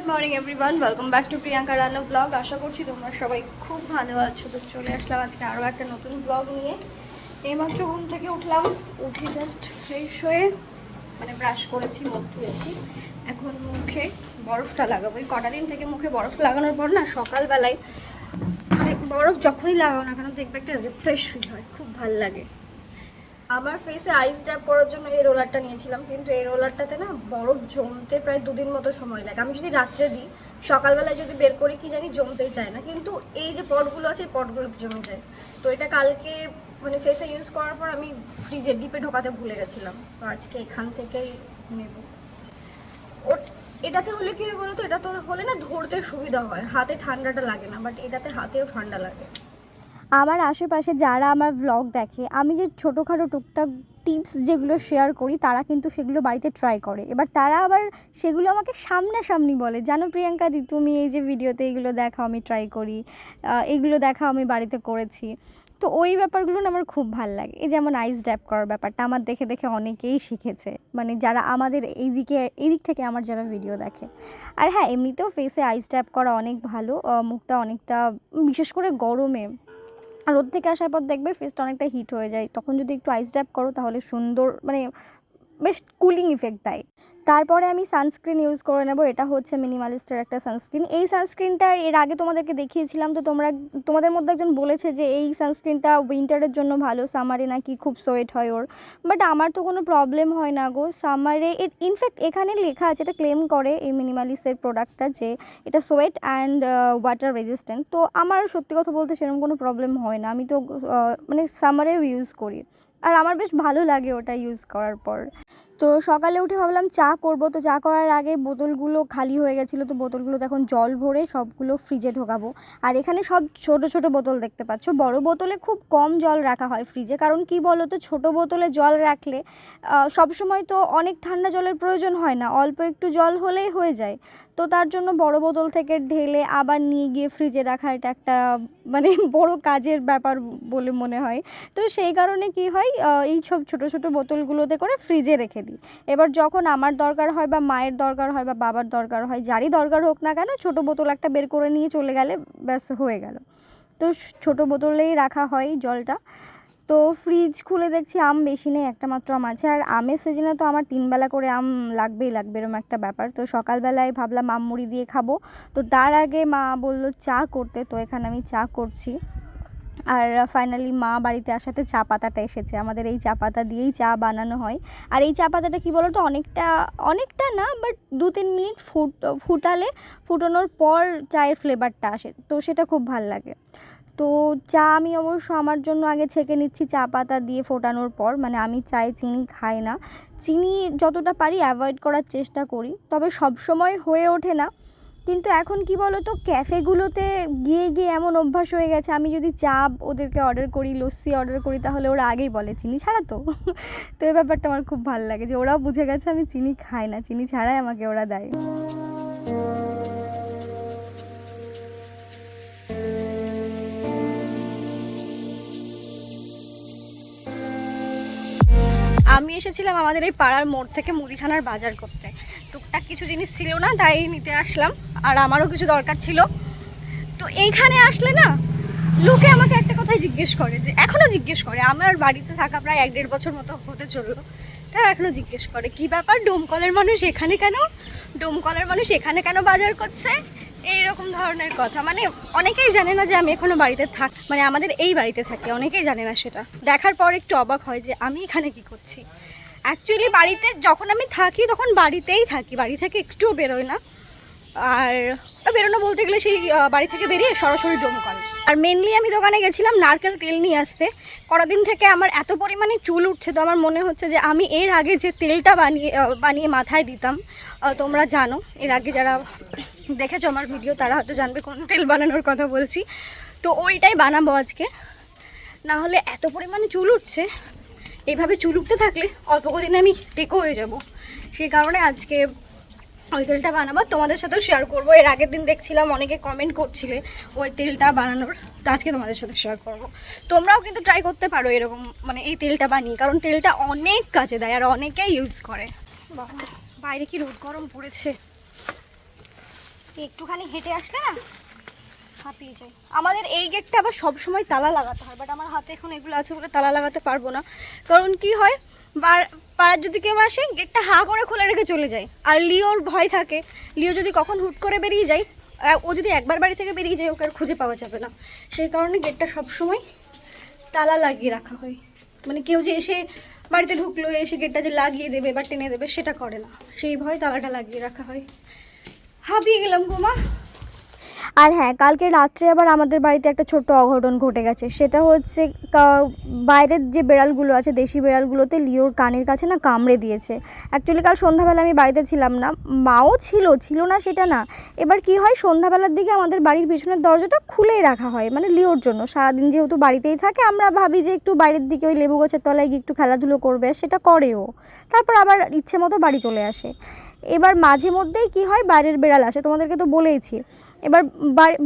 Good morning everyone welcome back to Priyanka রান্না blog আশা করছি তোমরা সবাই খুব ভালো আছো। তো চলে আসলাম আজকে আরও একটা নতুন ব্লগ নিয়ে। এইমাত্র ঘুম থেকে উঠলাম, উঠে জাস্ট ফ্রেশ হয়ে মানে ব্রাশ করেছি, মুখ ধুয়েছি। এখন মুখে বরফটা লাগাবো। এই কটা দিন থেকে মুখে বরফ লাগানোর পর না সকালবেলায় মানে বরফ যখনই লাগাও না কেন, দেখবে একটা রিফ্রেশ ফিল হয়। খুব ভালো লাগে। আমার ফেসে আইস ড্যাপ করার জন্য এই রোলারটা নিয়েছিলাম, কিন্তু এই রোলারটাতে না বরফ জমতে প্রায় দুদিন মতো সময় লাগে। আমি যদি রাত্রে দিই, সকালবেলায় যদি বের করি, কি জানি জমতেই চায় না। কিন্তু এই যে পটগুলো আছে, এই পটগুলোতে জমে যায়। তো এটা কালকে মানে ফেসে ইউজ করার পর আমি ফ্রিজে ডিপে ঢোকাতে ভুলে গেছিলাম। তো আজকে এখান থেকেই নেব। এটাতে হলে কি বলো তো এটা তো হলে না ধরতে সুবিধা হয়। হাতে ঠান্ডাটা লাগে না বাট এটাতে হাতেও ঠান্ডা লাগে। আমার আশেপাশে যারা আমার ভ্লগ দেখে, আমি যে ছোটোখাটো টুকটাক টিপস যেগুলো শেয়ার করি, তারা কিন্তু সেগুলো বাড়িতে ট্রাই করে। এবার তারা আবার সেগুলো আমাকে সামনাসামনি বলে, জানো প্রিয়াঙ্কা দি, তুমি এই যে ভিডিওতে এগুলো দেখাও, আমি ট্রাই করি। এগুলো দেখাও, আমি বাড়িতে করেছি। তো ওই ব্যাপারগুলো আমার খুব ভালো লাগে। এই যেমন আইস ড্যাপ করার ব্যাপারটা আমার দেখে দেখে অনেকেই শিখেছে। মানে যারা আমাদের এইদিকে এই দিক থেকে আমার যারা ভিডিও দেখে। আর হ্যাঁ এমনিতেও ফেসে আইস ড্যাপ করা অনেক ভালো। মুখটা অনেকটা, বিশেষ করে গরমে আর রোদ থেকে আসার পর দেখবে ফেসটা অনেকটা হিট হয়ে যায়। তখন যদি একটু আইস ড্যাপ করো তাহলে সুন্দর মানে বেশ কুলিং ইফেক্ট দেয়। তারপরে আমি সানস্ক্রিন ইউজ করে নেব, এটা হচ্ছে মিনিমালিস্টের একটা সানস্ক্রিন এই সানস্ক্রিনটা এর আগে তোমাদেরকে দেখিয়েছিলাম, তো তোমরা, তোমাদের মধ্যে একজন বলেছে যে এই সানস্ক্রিনটা উইন্টারের জন্য ভালো সামারে নাকি খুব সোয়েট হয় ওর। বাট আমার তো কোনো প্রবলেম হয় না গো সামারে এর ইনফ্যাক্ট এখানে লেখা আছে, এটা ক্লেম করে এই মিনিমালিস্টের প্রোডাক্টটা যে এটা সোয়েট অ্যান্ড ওয়াটার রেজিস্ট্যান্ট তো আমার সত্যি কথা বলতে সেরকম কোনো প্রবলেম হয় না, আমি তো মানে সামারেও ইউজ করি। আর আমার বেশ ভালো লাগে ওটা ইউজ করার পর। তো সকালে উঠে ভাবলাম চা করব। তো চা করার আগে বোতলগুলো খালি হয়ে গেছিল। তো বোতলগুলোতে এখন জল ভরে সবগুলো ফ্রিজে ঢোকাবো। আর এখানে সব ছোট ছোট বোতল দেখতে পাচ্ছ। বড় বোতলে খুব কম জল রাখা হয় ফ্রিজে কারণ কি বলো তো ছোট বোতলে জল রাখলে সবসময় তো অনেক ঠান্ডা জলের প্রয়োজন হয় না। অল্প একটু জল হলেই হয়ে যায়। তো তার জন্য বড় বোতল থেকে ঢেলে আবার নিয়ে গিয়ে ফ্রিজে রাখা, এটা একটা মানে বড় কাজের ব্যাপার বলে মনে হয়। তো সেই কারণে কি হয় এই সব ছোটো ছোটো বোতলগুলোতে করে ফ্রিজে রেখে দিই। এবার যখন আমার দরকার হয় বা মায়ের দরকার হয় বা বাবার দরকার হয়, যারই দরকার হোক না কেন, ছোটো বোতল একটা বের করে নিয়ে চলে গেলে ব্যাস হয়ে গেল। তো ছোটো বোতলেই রাখা হয় জলটা। তো ফ্রিজ খুলে দেখছি আম বেশি নেই, একটা মাত্র আম আছে। আর আমের সিজনে তো আমার তিন বেলা করে আম লাগবেই লাগবে এরকম একটা ব্যাপার। তো সকালবেলায় ভাবলাম আম মুড়ি দিয়ে খাব। তো তার আগে মা বলল চা করতে, তো এখানে আমি চা করছি। আর ফাইনালি মা বাড়িতে আসাতে চা পাতাটা এসেছে। আমাদের এই চা পাতা দিয়েই চা বানানো হয়। আর এই চা পাতাটা কী বলো তো অনেকটা অনেকটা না বাট দু তিন মিনিট ফুট, ফুটালে, ফুটানোর পর চায়ের ফ্লেভারটা আসে। তো সেটা খুব ভালো লাগে। তো চা আমি অবশ্য আমার জন্য আগে ছেঁকে নিচ্ছি, চা পাতা দিয়ে ফোটানোর পর। মানে আমি চায়ে চিনি খাই না। চিনি যতটা পারি অ্যাভয়েড করার চেষ্টা করি, তবে সব সময় হয়ে ওঠে না। কিন্তু এখন কি বলো তো ক্যাফেগুলোতে গিয়ে গিয়ে এমন অভ্যাস হয়ে গেছে, আমি যদি চা ওদেরকে অর্ডার করি, লস্যি অর্ডার করি, তাহলে ওরা আগেই বলে চিনি ছাড়া তো। তো এই ব্যাপারটা আমার খুব ভালো লাগে যে ওরাও বুঝে গেছে আমি চিনি খাই না, চিনি ছাড়াই আমাকে ওরা দেয়। আমি এসেছিলাম আমাদের এই পাড়ার মোড় থেকে মুদিখানার বাজার করতে। টুকটাক কিছু জিনিস ছিল না, তাই নিতে আসলাম। আর আমারও কিছু দরকার ছিল। তো এইখানে আসলে না, লোকে আমাকে একটা কথাই জিজ্ঞেস করে যে, এখনও জিজ্ঞেস করে। আমার বাড়িতে থাকা প্রায় এক দেড় বছর মতো হতে চলল। তাও এখনও জিজ্ঞেস করে, কি ব্যাপার? ডোমকলের মানুষ এখানে কেন? ডোমকলের মানুষ এখানে কেন বাজার করছে? এইরকম ধরনের কথা। মানে অনেকেই জানে না যে আমি এখনও বাড়িতে থাক মানে আমাদের এই বাড়িতে থাকি, অনেকেই জানে না সেটা। দেখার পর একটু অবাক হয় যে আমি এখানে কি করছি। অ্যাকচুয়ালি বাড়িতে যখন আমি থাকি তখন বাড়িতেই থাকি, বাড়ি থেকে একটুও বেরোয় না। আর বেরোনো বলতে গেলে সেই বাড়ি থেকে বেরিয়ে সরাসরি ডোমকল আর মেনলি আমি দোকানে গেছিলাম নারকেল তেল নিয়ে আসতে। কদিন থেকে আমার এত পরিমাণে চুল উঠছে তো আমার মনে হচ্ছে যে আমি এর আগে যে তেলটা বানিয়ে বানিয়ে মাথায় দিতাম তোমরা জানো, এর আগে যারা দেখেছ আমার ভিডিও, তারা হয়তো জানবে কোন তেল বানানোর কথা বলছি। তো ওইটাই বানাবো আজকে। না হলে এত পরিমাণে চুল উঠছে। এইভাবে চুল উঠতে থাকলে অল্প কদিনে আমি টেকো হয়ে যাব। সেই কারণে আজকে ওই তেলটা বানাবো। তোমাদের সাথেও শেয়ার করব। এর আগের দিন দেখছিলাম অনেকে কমেন্ট করছিলে ওই তেলটা বানানোর। তো আজকে তোমাদের সাথে শেয়ার করব। তোমরাও কিন্তু ট্রাই করতে পারো এরকম মানে এই তেলটা বানিয়ে। কারণ তেলটা অনেক কাজে দেয় আর অনেকেই ইউজ করে। বাইরে কি রোদ গরম পড়েছে? একটুখানি হেঁটে আসলে না, হাঁপিয়ে যায় আমাদের এই গেটটা আবার সব সময় তালা লাগাতে হয় বাট আমার হাতে এখন এগুলো আছে বলে তালা লাগাতে পারব না। কারণ কি হয় পাড়ার যদি কেউ আসে গেটটা হা করে খুলে রেখে চলে যায়। আর লিওর ভয় থাকে, লিও যদি কখন হুট করে বেরিয়ে যায় ও যদি একবার বাড়ি থেকে বেরিয়ে যায়, ওকে আর খুঁজে পাওয়া যাবে না। সেই কারণে গেটটা সবসময় তালা লাগিয়ে রাখা হয়। মানে কেউ যে এসে বাড়িতে ঢুকলো, এসে গেটটা যে লাগিয়ে দেবে বা টেনে দেবে, সেটা করে না। সেই ভয় তালাটা লাগিয়ে রাখা হয়। হাঁপিয়ে গেলাম গোমা আর হ্যাঁ কালকে রাত্রে আবার আমাদের বাড়িতে একটা ছোট্ট অঘটন ঘটে গেছে। সেটা হচ্ছে বাইরের যে বেড়ালগুলো আছে, দেশি বেড়ালগুলোতে লিওর কানের কাছে না কামড়ে দিয়েছে। অ্যাকচুয়ালি কাল সন্ধ্যাবেলা আমি বাড়িতে ছিলাম না। মাও ছিল ছিল না সেটা না। এবার কি হয়, সন্ধ্যাবেলার দিকে আমাদের বাড়ির পিছনের দরজাটা খুলেই রাখা হয় মানে লিওর জন্য। সারাদিন যেহেতু বাড়িতেই থাকে, আমরা ভাবি যে একটু বাইরের দিকে ওই লেবু গাছের তলায় গিয়ে একটু খেলাধুলো করবে সেটা করেও তারপর আবার ইচ্ছে মতো বাড়ি চলে আসে। এবার মাঝে মধ্যেই কি হয়, বাইরের বেড়াল আসে, তোমাদেরকে তো বলেইছি। এবার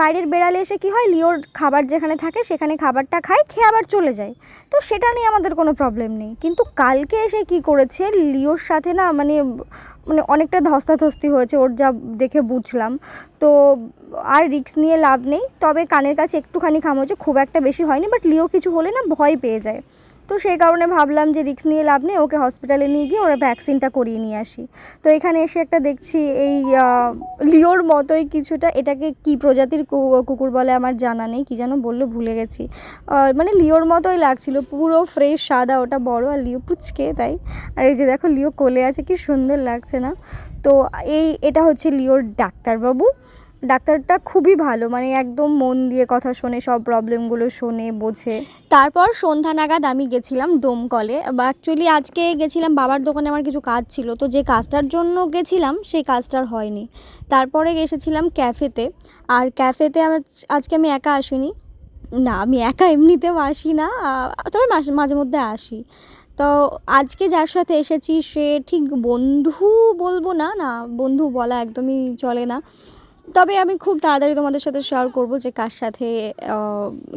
বাইরের বেড়ালে এসে কি হয়, লিওর খাবার যেখানে থাকে সেখানে খাবারটা খায়, খেয়ে আবার চলে যায়। তো সেটা নিয়ে আমাদের কোনো প্রবলেম নেই। কিন্তু কালকে এসে কি করেছে, লিওর সাথে না মানে মানে অনেকটা ধস্তাধস্তি হয়েছে, ওর যা দেখে বুঝলাম। তো আর রিস্ক নিয়ে লাভ নেই। তবে কানের কাছে একটুখানি খামোছে খুব একটা বেশি হয়নি বাট লিও কিছু হলে না ভয় পেয়ে যায়। তো সেই কারণে ভাবলাম যে রিস্ক নিয়ে লাভ নেই, ওকে হসপিটালে নিয়ে গিয়ে ওরা ভ্যাকসিনটা করিয়ে নিয়ে আসি। তো এখানে এসে একটা দেখছি এই লিওর মতোই কিছুটা, এটাকে কি প্রজাতির কুকুর বলে আমার জানা নেই, কি যেন বলল, ভুলে গেছি। মানে লিওর মতোই লাগছিল, পুরো ফ্রেশ সাদা, ওটা বড় আর লিও পুচকে তাই। আর এই যে দেখো, লিও কোলে আছে, কি সুন্দর লাগছে না? তো এই, এটা হচ্ছে লিওর ডাক্তারবাবু। ডাক্তারটা খুবই ভালো মানে একদম মন দিয়ে কথা শোনে, সব প্রবলেমগুলো শোনে, বোঝে। তারপর সন্ধ্যা নাগাদ আমি গেছিলাম ডোমকলে বা অ্যাকচুয়ালি আজকে গেছিলাম, বাবার দোকানে আমার কিছু কাজ ছিল, তো যে কাজটার জন্য গেছিলাম, সেই কাজটার হয়নি। তারপরে এসেছিলাম ক্যাফেতে আর ক্যাফেতে আমার আজকে আমি একা আসিনি। না, আমি একা এমনিতেও আসি না তবে মাঝে মাঝে মধ্যে আসি। তো আজকে যার সাথে এসেছি, সে ঠিক বন্ধু বলব না না, বন্ধু বলা একদমই চলে না। তবে আমি খুব তাড়াতাড়ি তোমাদের সাথে শেয়ার করব যে কার সাথে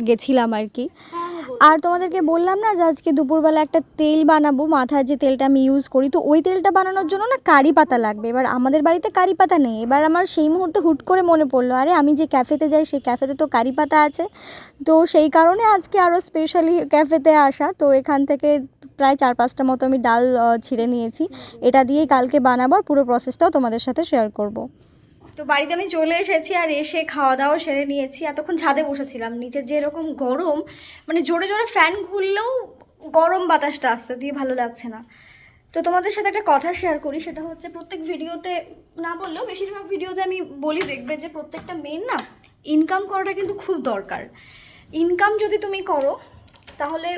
গেছিলাম আর কি। আর তোমাদেরকে বললাম না যে আজকে দুপুরবেলা একটা তেল বানাবো মাথার যে তেলটা আমি ইউজ করি তো ওই তেলটা বানানোর জন্য না কারি পাতা লাগবে। এবার আমাদের বাড়িতে কারি পাতা নেই। এবার আমার সেই মুহূর্তে হুট করে মনে পড়ল আরে আমি যে ক্যাফেতে যাই সেই ক্যাফেতে তো কারি পাতা আছে। তো সেই কারণে আজকে আরও স্পেশালি ক্যাফেতে আসা। তো এখান থেকে প্রায় চার পাঁচটা মতো আমি ডাল ছিঁড়ে নিয়েছি। এটা দিয়েই কালকে বানাবো আর পুরো প্রসেসটাও তোমাদের সাথে শেয়ার করব। তো বাড়িতে আমি চলে এসেছি আর এসে খাওয়া দাওয়া সেরে নিয়েছি। এতক্ষণ ছাদে বসেছিলাম। নিচে যেরকম গরম মানে জোরে জোরে ফ্যান ঘুরলেও গরম বাতাসটা আসতে দিয়ে ভালো লাগছে না। তো তোমাদের সাথে একটা কথা শেয়ার করি, সেটা হচ্ছে প্রত্যেক ভিডিওতে, না বললেও বেশিরভাগ ভিডিওতে আমি বলি, দেখবে যে প্রত্যেকটা মেন না ইনকাম করাটা কিন্তু খুব দরকার। ইনকাম যদি তুমি করো, তাহলে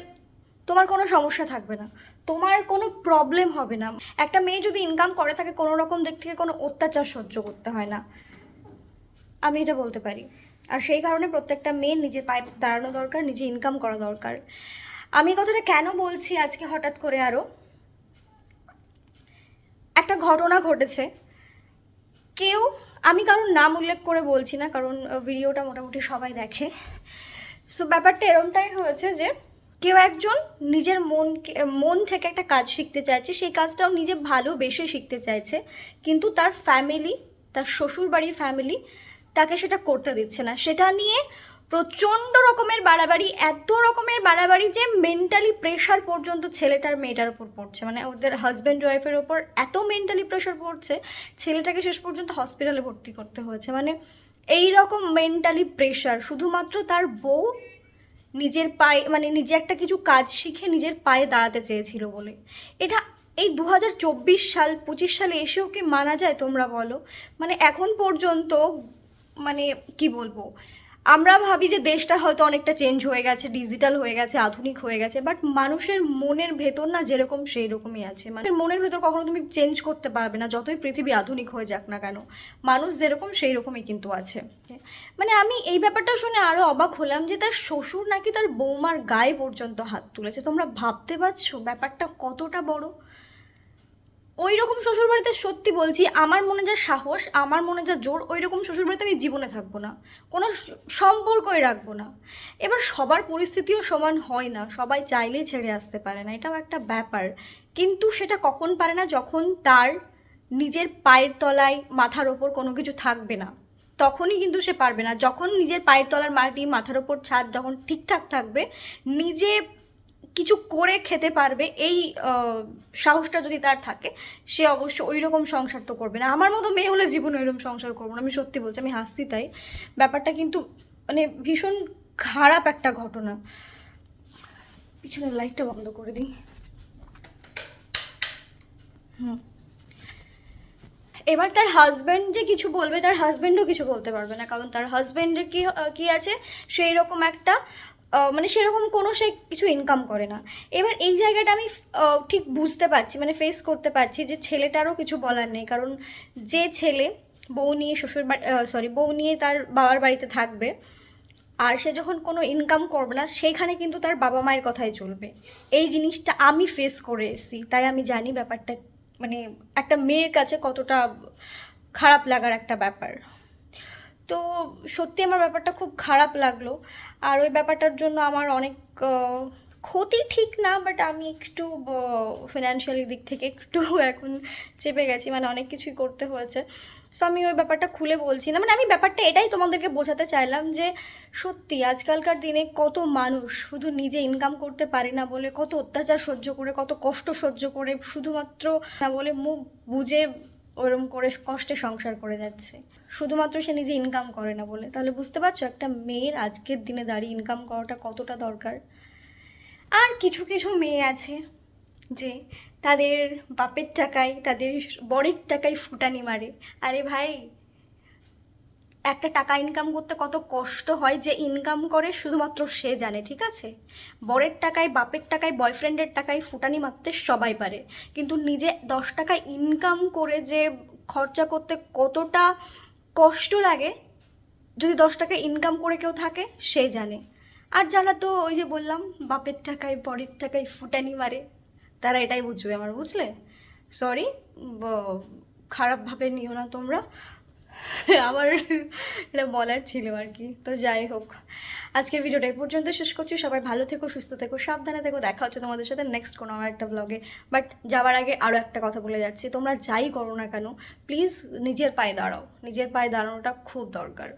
তোমার কোনো সমস্যা থাকবে না। তোমার কোনো প্রবলেম হবে না। একটা মেয়ে যদি ইনকাম করে থাকে, কোনো রকম দিক থেকে কোনো অত্যাচার সহ্য করতে হয় না। আমি এটা বলতে পারি। আর সেই কারণে প্রত্যেকটা মেয়ে নিজের পায়ে দাঁড়ানো দরকার, নিজে ইনকাম করা দরকার। আমি কথাটা কেন বলছি আজকে হঠাৎ করে আরও একটা ঘটনা ঘটেছে। কেউ, আমি কারণ নাম উল্লেখ করে বলছি না, কারণ ভিডিওটা মোটামুটি সবাই দেখে। সো ব্যাপারটা এরমটাই হয়েছে যে কেউ একজন নিজের মন মন থেকে একটা কাজ শিখতে চাইছে, সেই কাজটাও নিজে ভালোবেসে শিখতে চাইছে, কিন্তু তার ফ্যামিলি তার শ্বশুর বাড়ির ফ্যামিলি তাকে সেটা করতে দিচ্ছে না। সেটা নিয়ে প্রচণ্ড রকমের বাড়াবাড়ি, এত রকমের বাড়াবাড়ি যে মেন্টালি প্রেশার পর্যন্ত ছেলেটার মেয়েটার উপর পড়ছে। মানে ওদের হাজব্যান্ড ওয়াইফের ওপর এত মেন্টালি প্রেশার পড়ছে, ছেলেটাকে শেষ পর্যন্ত হসপিটালে ভর্তি করতে হয়েছে। মানে এই রকম মেন্টালি প্রেশার শুধুমাত্র তার বউ নিজের পায়ে মানে নিজে একটা কিছু কাজ শিখে নিজের পায়ে দাঁড়াতে চেয়েছিল বলে। এটা এই দু হাজার চব্বিশ সাল, পঁচিশ সালে এসেও কি মানা যায় তোমরা বলো? মানে এখন পর্যন্ত মানে কি বলব? আমরা ভাবি যে দেশটা হয়তো অনেকটা চেঞ্জ হয়ে গেছে ডিজিটাল হয়ে গেছে, আধুনিক হয়ে গেছে বাট মানুষের মনের ভেতর না যেরকম সেই রকমই আছে। মানে মনের ভেতর কখনো তুমি চেঞ্জ করতে পারবে না, যতই পৃথিবী আধুনিক হয়ে যাক না কেন, মানুষ যেরকম সেই রকমই কিন্তু আছে। মানে আমি এই ব্যাপারটা শুনে আরও অবাক হলাম যে তার শ্বশুর নাকি তার বৌমার গায়ে পর্যন্ত হাত তুলেছে। তোমরা ভাবতে পারছ ব্যাপারটা কতটা বড়? ওই রকম শ্বশুরবাড়িতে সত্যি বলছি, আমার মনে যা সাহস, আমার মনে যা জোর ওই রকম শ্বশুরবাড়িতে আমি জীবনে থাকব না। কোনো সম্পর্কই রাখব না। এবার সবার পরিস্থিতিও সমান হয় না, সবাই চাইলেই ছেড়ে আসতে পারে না, এটাও একটা ব্যাপার। কিন্তু সেটা কখন পারে না যখন তার নিজের পায়ের তলায় মাথার ওপর কোনো কিছু থাকবে না। তখনই কিন্তু সে পারবে না। যখন নিজের পায়ের তলার মাটি মাথার ওপর ছাদ যখন ঠিকঠাক থাকবে, নিজে কিছু করে খেতে পারবে, এই সাহসটা যদি তার থাকে, সে অবশ্য ওই রকম সংসার তো করবে না। আমার মতো মেয়ে হলে জীবনে ওইরকম সংসার করব না, আমি সত্যি বলছি, আমি হাসছি তাই। ব্যাপারটা কিন্তু মানে ভীষণ খারাপ একটা ঘটনা। পিছনের লাইটটা বন্ধ করে দিই। হুম। এবার তার হাজব্যান্ড যে কিছু বলবে, তার হাজব্যান্ডও কিছু বলতে পারবে না, কারণ তার হাজব্যান্ডের কি কি আছে? সেই রকম একটা মানে সেরকম কোনো সে কিছু ইনকাম করে না। এবার এই জায়গাটা আমি ঠিক বুঝতে পারছি মানে ফেস করতে পারছি যে ছেলেটারও কিছু বলার নেই। কারণ যে ছেলে বউ নিয়ে শ্বশুর সরি বউ নিয়ে তার বাবার বাড়িতে থাকবে, আর সে যখন কোনো ইনকাম করবে না, সেইখানে কিন্তু তার বাবা মায়ের কথাই চলবে। এই জিনিসটা আমি ফেস করে এসেছি, তাই আমি জানি ব্যাপারটা মানে একটা মেয়ের কাছে কতটা খারাপ লাগার একটা ব্যাপার। তো সত্যি আমার ব্যাপারটা খুব খারাপ লাগল। আর ওই ব্যাপারটার জন্য আমার অনেক ক্ষতি ঠিক না বাট আমি একটু ফিনান্সিয়ালি দিক থেকে একটু এখন চেপে গেছি মানে অনেক কিছুই করতে হয়েছে। সো আমি ওই ব্যাপারটা খুলে বলছি না। মানে আমি ব্যাপারটা এটাই তোমাদেরকে বোঝাতে চাইলাম যে, সত্যি আজকালকার দিনে কত মানুষ শুধু নিজে ইনকাম করতে পারে না বলে, কত অত্যাচার সহ্য করে, কত কষ্ট সহ্য করে, শুধুমাত্র না বলে মুখ বুঝে ওরম করে কষ্টে সংসার করে যাচ্ছে। শুধুমাত্র সে নিজে ইনকাম করে না বলে। তাহলে বুঝতে পারছ, একটা মেয়ের আজকের দিনে দাঁড়িয়ে ইনকাম করাটা কতটা দরকার? আর কিছু কিছু মেয়ে আছে যে তাদের বাপের টাকায়, তাদের বরের টাকায় ফুটানি মারে। আরে ভাই, একটা টাকা ইনকাম করতে কত কষ্ট হয় যে ইনকাম করে শুধুমাত্র সে জানে, ঠিক আছে? বরের টাকায়, বাপের টাকায় বয়ফ্রেন্ডের টাকায় ফুটানি মারতে সবাই পারে। কিন্তু নিজে দশ টাকা ইনকাম করে যে খরচা করতে কতটা কষ্ট লাগে যদি দশ টাকা ইনকাম করে কেউ থাকে, সে জানে। আর যারা তো ওই যে বললাম, বাপের টাকায়, পরের টাকায় ফুটানি মারে, তারা এটাই বুঝবে আমার, বুঝলে? সরি খারাপভাবে নিও না তোমরা। আমার এটা বলার ছিল আর কি। তো যাই হোক। আজকের ভিডিওটা এই পর্যন্ত শেষ করছি। সবাই ভালো থেকো, সুস্থ থেকো, সাবধানে থেকো। দেখা হচ্ছে তোমাদের সাথে নেক্সট কোনো আমার একটা ব্লগে বাট যাওয়ার আগে আরও একটা কথা বলে যাচ্ছি। তোমরা যাই করো না কেন প্লিজ নিজের পায়ে দাঁড়াও। নিজের পায়ে দাঁড়ানোটা খুব দরকার।